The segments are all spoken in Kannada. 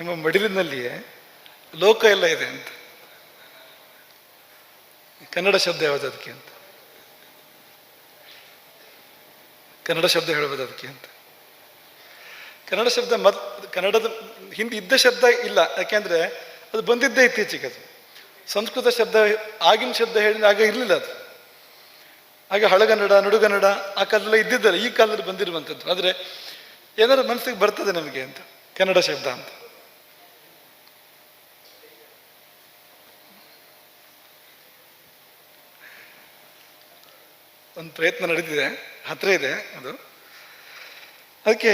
ನಿಮ್ಮ ಮಡಿಲಿನಲ್ಲಿಯೇ ಲೋಕ ಎಲ್ಲ ಇದೆ ಅಂತ. ಕನ್ನಡ ಶಬ್ದ ಯಾವುದು ಅದಕ್ಕೆ ಅಂತ? ಕನ್ನಡ ಶಬ್ದ ಹೇಳ್ಬೋದು ಅದಕ್ಕೆ ಅಂತ. ಕನ್ನಡ ಶಬ್ದ ಮತ್, ಕನ್ನಡದ ಹಿಂದೆ ಇದ್ದ ಶಬ್ದ ಇಲ್ಲ. ಯಾಕೆಂದ್ರೆ ಅದು ಬಂದಿದ್ದೇ ಇತ್ತೀಚೆಗೆ ಅದು. ಸಂಸ್ಕೃತ ಶಬ್ದ, ಆಗಿನ ಶಬ್ದ ಹೇಳಿದ್ರೆ ಆಗ ಇರಲಿಲ್ಲ ಅದು. ಆಗ ಹಳಗನ್ನಡ, ನಡುಗನ್ನಡ ಆ ಕಾಲದಲ್ಲ ಇದ್ದಿದ್ದಲ್ಲ. ಈ ಕಾಲದಲ್ಲಿ ಬಂದಿರುವಂಥದ್ದು. ಆದರೆ ಏನಾದ್ರು ಮನಸ್ಸಿಗೆ ಬರ್ತದೆ ನಮಗೆ ಅಂತ. ಕನ್ನಡ ಶಬ್ದ ಅಂತ. ಒಂದು ಪ್ರಯತ್ನ ನಡೀತಿದೆ ಹತ್ತಿರ ಇದೆ ಅದು. ಅದಕ್ಕೆ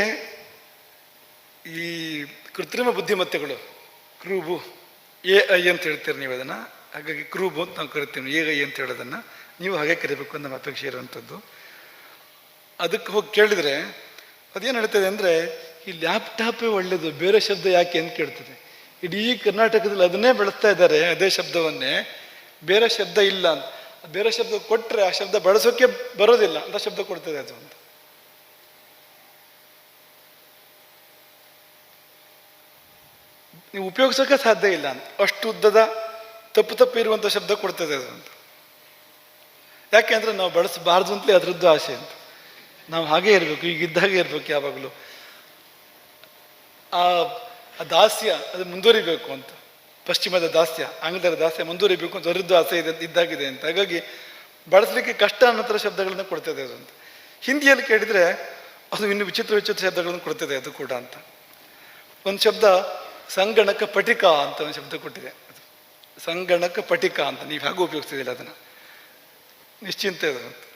ಈ ಕೃತ್ರಿಮ ಬುದ್ಧಿಮತ್ತೆಗಳು, ಕ್ರೂಬು, ಎ ಐ ಅಂತ ಹೇಳ್ತೀರಿ ನೀವು ಅದನ್ನು. ಹಾಗಾಗಿ ಕ್ರೂಬು ಅಂತ ನಾವು ಕರಿತೀವಿ, ಎ ಐ ಅಂತ ಹೇಳೋದನ್ನು. ನೀವು ಹಾಗೆ ಕರಿಬೇಕು ಅಂತ ನಮ್ಮ ಅಪೇಕ್ಷೆ ಇರುವಂಥದ್ದು. ಅದಕ್ಕೆ ಹೋಗಿ ಕೇಳಿದರೆ, ಅದೇನು ಹೇಳ್ತದೆ ಅಂದರೆ, ಈ ಲ್ಯಾಪ್ಟಾಪೇ ಒಳ್ಳೆಯದು ಬೇರೆ ಶಬ್ದ ಯಾಕೆ ಅಂತ ಕೇಳ್ತದೆ. ಇಡೀ ಕರ್ನಾಟಕದಲ್ಲಿ ಅದನ್ನೇ ಬೆಳೆಸ್ತಾ ಇದ್ದಾರೆ ಅದೇ ಶಬ್ದವನ್ನೇ. ಬೇರೆ ಶಬ್ದ ಇಲ್ಲ ಅಂತ. ಬೇರೆ ಶಬ್ದ ಕೊಟ್ಟರೆ ಆ ಶಬ್ದ ಬಳಸೋಕೆ ಬರೋದಿಲ್ಲ. ಅಂತ ಶಬ್ದ ಕೊಡ್ತದೆ ಅದು ಅಂತ. ನೀವು ಉಪಯೋಗಿಸೋಕೆ ಸಾಧ್ಯ ಇಲ್ಲ ಅಂತ. ಅಷ್ಟು ಉದ್ದದ, ತಪ್ಪು ತಪ್ಪು ಇರುವಂಥ ಶಬ್ದ ಕೊಡ್ತದೆ ಅದು ಅಂತ. ಯಾಕೆಂದ್ರೆ ನಾವು ಬಳಸಬಾರ್ದು ಅಂತಲೇ ಅದರದ್ದು ಆಸೆ ಅಂತ. ನಾವು ಹಾಗೇ ಇರಬೇಕು ಈಗ ಇದ್ದಾಗೆ ಇರಬೇಕು ಯಾವಾಗಲೂ. ಆ ದಾಸ್ಯ ಅದು ಮುಂದುವರಿಬೇಕು ಅಂತ. ಪಶ್ಚಿಮದ ದಾಸ್ಯ ಆಂಗ್ಲರ ದಾಸ್ಯ ಮುಂದುವರಿಬೇಕು ಅಂತ ಆಸೆ ಇದೆ, ಇದ್ದಾಗಿದೆ ಅಂತ. ಹಾಗಾಗಿ ಬಳಸಲಿಕ್ಕೆ ಕಷ್ಟ ಅನ್ನೋ ಶಬ್ದಗಳನ್ನ ಕೊಡ್ತದೆ ಅದು ಅಂತ. ಹಿಂದಿಯಲ್ಲಿ ಕೇಳಿದರೆ ಅದು ಇನ್ನು ವಿಚಿತ್ರ ವಿಚಿತ್ರ ಶಬ್ದಗಳನ್ನು ಕೊಡ್ತದೆ ಅದು ಕೂಡ ಅಂತ. ಒಂದು ಶಬ್ದ ಸಂಗಣಕ ಪಟಿಕ ಅಂತ ಒಂದು ಶಬ್ದ ಕೊಟ್ಟಿದೆ ಅದು. ಸಂಗಣಕ ಪಟಿಕ ಅಂತ, ನೀವು ಹೇಗೂ ಉಪಯೋಗಿಸ್ತಿದ್ದಿಲ್ಲ ಅದನ್ನು? ನಿಶ್ಚಿಂತೆ ಅದು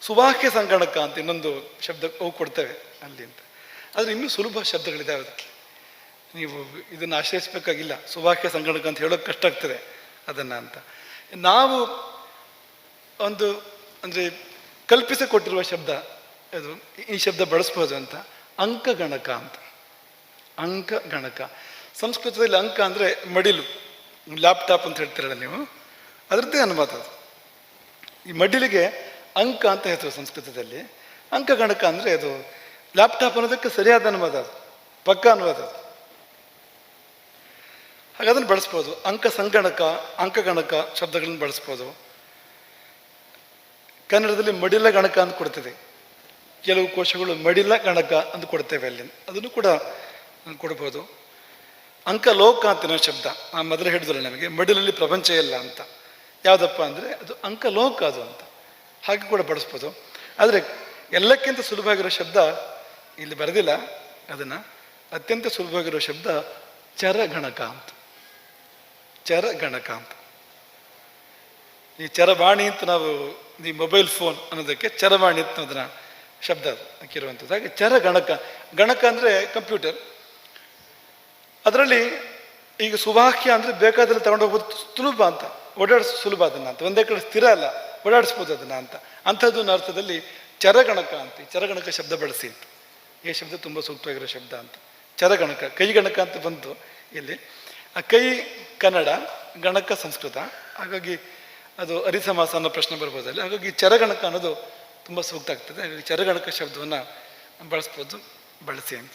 ಸುವಾಕ್ಯ ಸಂಗಣಕ ಅಂತ ಇನ್ನೊಂದು ಶಬ್ದ ಅವು ಕೊಡ್ತೇವೆ ಅಲ್ಲಿ ಅಂತ. ಆದರೆ ಇನ್ನೂ ಸುಲಭ ಶಬ್ದಗಳಿದ್ದಾವೆ ಅದಕ್ಕೆ. ನೀವು ಇದನ್ನು ಆಶ್ರಯಿಸಬೇಕಾಗಿಲ್ಲ. ಸುಭಾಷ್ಯ ಸಂಗಣಕ ಅಂತ ಹೇಳೋಕೆ ಕಷ್ಟ ಆಗ್ತದೆ ಅದನ್ನು ಅಂತ. ನಾವು ಒಂದು ಅಂದರೆ ಕಲ್ಪಿಸಿಕೊಟ್ಟಿರುವ ಶಬ್ದ, ಅದು ಈ ಶಬ್ದ ಬಳಸ್ಬೋದು ಅಂತ. ಅಂಕಗಣಕ ಅಂತ. ಅಂಕಗಣಕ. ಸಂಸ್ಕೃತದಲ್ಲಿ ಅಂಕ ಅಂದರೆ ಮಡಿಲು. ಲ್ಯಾಪ್ಟಾಪ್ ಅಂತ ಹೇಳ್ತೀರಲ್ಲ ನೀವು? ಅದರದ್ದೇ ಅನುವಾದ ಅದು. ಈ ಮಡಿಲಿಗೆ ಅಂಕ ಅಂತ ಹೇಳ್ತಾರೆ ಸಂಸ್ಕೃತದಲ್ಲಿ. ಅಂಕಗಣಕ ಅಂದರೆ ಅದು ಲ್ಯಾಪ್ಟಾಪ್ ಅನ್ನೋದಕ್ಕೆ ಸರಿಯಾದ ಅನುವಾದ ಅದು. ಪಕ್ಕ ಅನುವಾದ ಅದು. ಹಾಗೆ ಅದನ್ನು ಬಳಸ್ಬೋದು. ಅಂಕ ಸಂಗಣಕ ಅಂಕಗಣಕ ಶಬ್ದಗಳನ್ನು ಬಳಸ್ಬೋದು. ಕನ್ನಡದಲ್ಲಿ ಮಡಿಲ ಗಣಕ ಅಂತ ಕೊಡ್ತದೆ. ಕೆಲವು ಕೋಶಗಳು ಮಡಿಲ ಗಣಕ ಅಂತ ಕೊಡ್ತೇವೆ ಅಲ್ಲಿ. ಅದನ್ನು ಕೂಡ ಕೊಡ್ಬೋದು. ಅಂಕಲೋಕ ಅಂತ ಇನ್ನೊಂದು ಶಬ್ದ. ಆ ಮೊದಲೇ ಹೇಳಿದ್ರು ನಮಗೆ, ಮಡಿಲಲ್ಲಿ ಪ್ರಪಂಚ ಇಲ್ಲ ಅಂತ. ಯಾವುದಪ್ಪ ಅಂದರೆ ಅದು ಅಂಕಲೋಕ ಅದು ಅಂತ. ಹಾಗೆ ಕೂಡ ಬಳಸ್ಬೋದು. ಆದರೆ ಎಲ್ಲಕ್ಕಿಂತ ಸುಲಭವಾಗಿರೋ ಶಬ್ದ ಇಲ್ಲಿ ಬರೆದಿಲ್ಲ. ಅದನ್ನು ಅತ್ಯಂತ ಸುಲಭವಾಗಿರೋ ಶಬ್ದ ಚರಗಣಕ ಅಂತ. ಚರಗಣಕ ಅಂತ ಈ ಚರವಾಣಿ ಅಂತ ನಾವು ಈ ಮೊಬೈಲ್ ಫೋನ್ ಅನ್ನೋದಕ್ಕೆ ಚರವಾಣಿ ಅಂತ ಅದನ್ನ ಶಬ್ದ ಹಾಕಿರುವಂಥದ್ದು. ಹಾಗೆ ಚರ ಗಣಕ ಗಣಕ ಅಂದರೆ ಕಂಪ್ಯೂಟರ್. ಅದರಲ್ಲಿ ಈಗ ಸುವಾಕ್ಯ ಅಂದರೆ ಬೇಕಾದಲ್ಲಿ ಹೋಗೋದು ಸುಲಭ ಅಂತ ಓಡಾಡಿಸ್ ಸುಲಭ ಅದನ್ನ ಅಂತ. ಒಂದೇ ಕಡೆ ಸ್ಥಿರ ಅಲ್ಲ, ಓಡಾಡಿಸ್ಬೋದು ಅದನ್ನ ಅಂತ. ಅಂಥದ್ದು ಅರ್ಥದಲ್ಲಿ ಚರಗಣಕ ಅಂತ ಚರಗಣಕ ಶಬ್ದ ಬಳಸಿ ಅಂತ. ಈ ಶಬ್ದ ತುಂಬ ಸೂಕ್ತವಾಗಿರೋ ಶಬ್ದ ಅಂತ. ಚರಗಣಕ ಕೈಗಣಕ ಅಂತ ಬಂತು ಇಲ್ಲಿ. ಆ ಕೈ ಕನ್ನಡ ಗಣಕ ಸಂಸ್ಕೃತ. ಹಾಗಾಗಿ ಅದು ಅರಿಸಮಾಸ ಅನ್ನೋ ಪ್ರಶ್ನೆ ಬರ್ಬೋದಲ್ಲಿ ಹಾಗಾಗಿ ಚರಗಣಕ ಅನ್ನೋದು ತುಂಬ ಸೂಕ್ತ ಆಗ್ತದೆ. ಹಾಗಾಗಿ ಚರಗಣಕ ಶಬ್ದವನ್ನು ಬಳಸ್ಬೋದು. ಬಳಸಿ ಅಂತ.